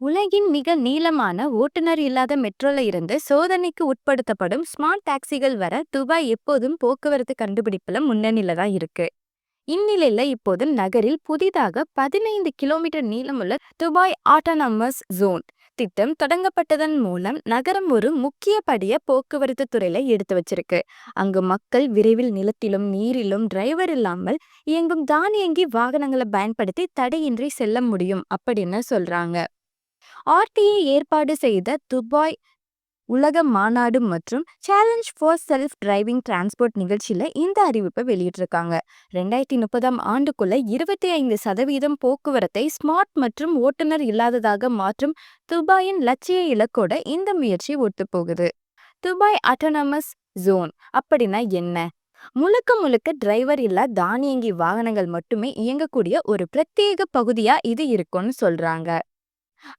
உலகின் மிக நீளமான ஓட்டுநர் இல்லாத மெட்ரோல இருந்து சோதனைக்கு உட்படுத்தப்படும் ஸ்மார்ட் டாக்ஸிகள் வர துபாய் எப்போதும் போக்குவரத்து கண்டுபிடிப்புல முன்னணியில தான் இருக்கு. இந்நிலையில இப்போது நகரில் புதிதாக பதினைந்து கிலோமீட்டர் நீளமுள்ள துபாய் ஆட்டோனமஸ் ஜோன் திட்டம் தொடங்கப்பட்டதன் மூலம் நகரம் ஒரு முக்கிய படிய போக்குவரத்து துறையில எடுத்து வச்சிருக்கு. அங்கு மக்கள் விரைவில் நிலத்திலும் நீரிலும் டிரைவர் இல்லாமல் இயங்கும் தானியங்கி வாகனங்களை பயன்படுத்தி தடையின்றி செல்ல முடியும் அப்படின்னு சொல்றாங்க. ஆர்டிஏ ஏற்பாடு செய்த துபாய் உலக மாநாடு மற்றும் challenge for self driving transport நிகழ்ச்சியில் இந்த அறிவிப்பை வெளியிட்டிருக்காங்க. ரெண்டாயிரத்தி முப்பதாம் ஆண்டுக்குள்ள இருபத்தி ஐந்து சதவீதம் போக்குவரத்தை ஸ்மார்ட் மற்றும் ஓட்டுநர் இல்லாததாக மாற்றும் துபாயின் லட்சிய இலக்கோட இந்த முயற்சி ஒத்துப்போகுது. துபாய் ஆட்டோனமஸ் ஜோன் அப்படின்னா என்ன? முழுக்க முழுக்க டிரைவர் இல்லா தானியங்கி வாகனங்கள் மட்டுமே இயங்கக்கூடிய ஒரு பிரத்யேக பகுதியா இது இருக்கும்னு சொல்றாங்க.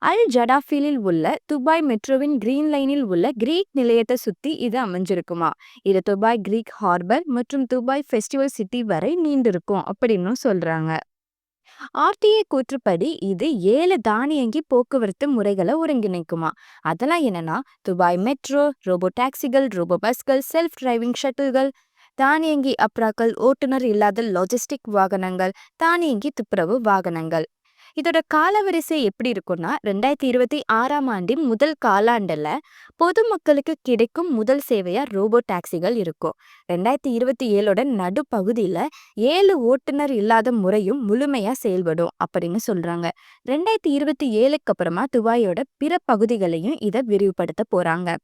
அல் ஜடாஃபிலில் உள்ள துபாய் மெட்ரோவின் கிரீன் லைனில் உள்ள கிரீக் நிலையத்தை சுத்தி இது அமைஞ்சிருக்குமா? இது துபாய் கிரீக் ஹார்பர் மற்றும் துபாய் ஃபெஸ்டிவல் சிட்டி வரை நீண்டிருக்கும் அப்படின்னு சொல்றாங்க. ஆர்டிஏ கூற்றுப்படி இது ஏழு தானியங்கி போக்குவரத்து முறைகளை ஒருங்கிணைக்குமா? அதெல்லாம் என்னன்னா துபாய் மெட்ரோ ரோபோ டாக்ஸிகள் ரோபோ பஸ்கள் செல்ஃப் டிரைவிங் ஷட்டில்கள் தானியங்கி அப்ராக்கள் ஓட்டுநர் இல்லாத லாஜிஸ்டிக் வாகனங்கள் தானியங்கி துப்புரவு வாகனங்கள். இதோட காலவரிசை எப்படி இருக்கும்னா ரெண்டாயிரத்தி இருபத்தி ஆறாம் ஆண்டின் முதல் காலாண்டுல பொதுமக்களுக்கு கிடைக்கும் முதல் சேவையா ரோபோ டாக்ஸிகள் இருக்கும். ரெண்டாயிரத்தி இருபத்தி ஏழோட நடுப்பகுதியில ஏழு ஓட்டுநர் இல்லாத முறையும் முழுமையா செயல்படும் அப்படின்னு சொல்றாங்க. ரெண்டாயிரத்தி இருபத்தி ஏழுக்கு அப்புறமா துபாயோட பிற பகுதிகளையும் இதை விரிவுபடுத்த போறாங்க.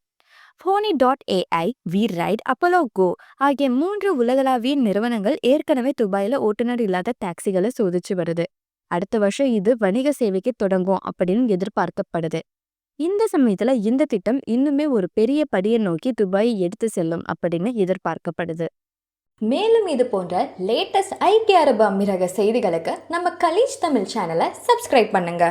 Pony dot AI WeRide Apollo Go ஆகிய மூன்று உலகளாவிய நிறுவனங்கள் ஏற்கனவே துபாயில ஓட்டுநர் இல்லாத டாக்ஸிகளை சோதிச்சு வருது. அடுத்த வருஷம் இது வணிக சேவைக்கு தொடங்கும் அப்படின்னு எதிர்பார்க்கப்படுது. இந்த சமயத்துல இந்த திட்டம் இன்னுமே ஒரு பெரிய படியை நோக்கி துபாயை எடுத்து செல்லும் அப்படின்னு எதிர்பார்க்கப்படுது. மேலும் இது போன்ற லேட்டஸ்ட் ஐக்கிய அரபு அமீரக செய்திகளுக்கு நம்ம கலீஜ் தமிழ் சேனலை சப்ஸ்கிரைப் பண்ணுங்க.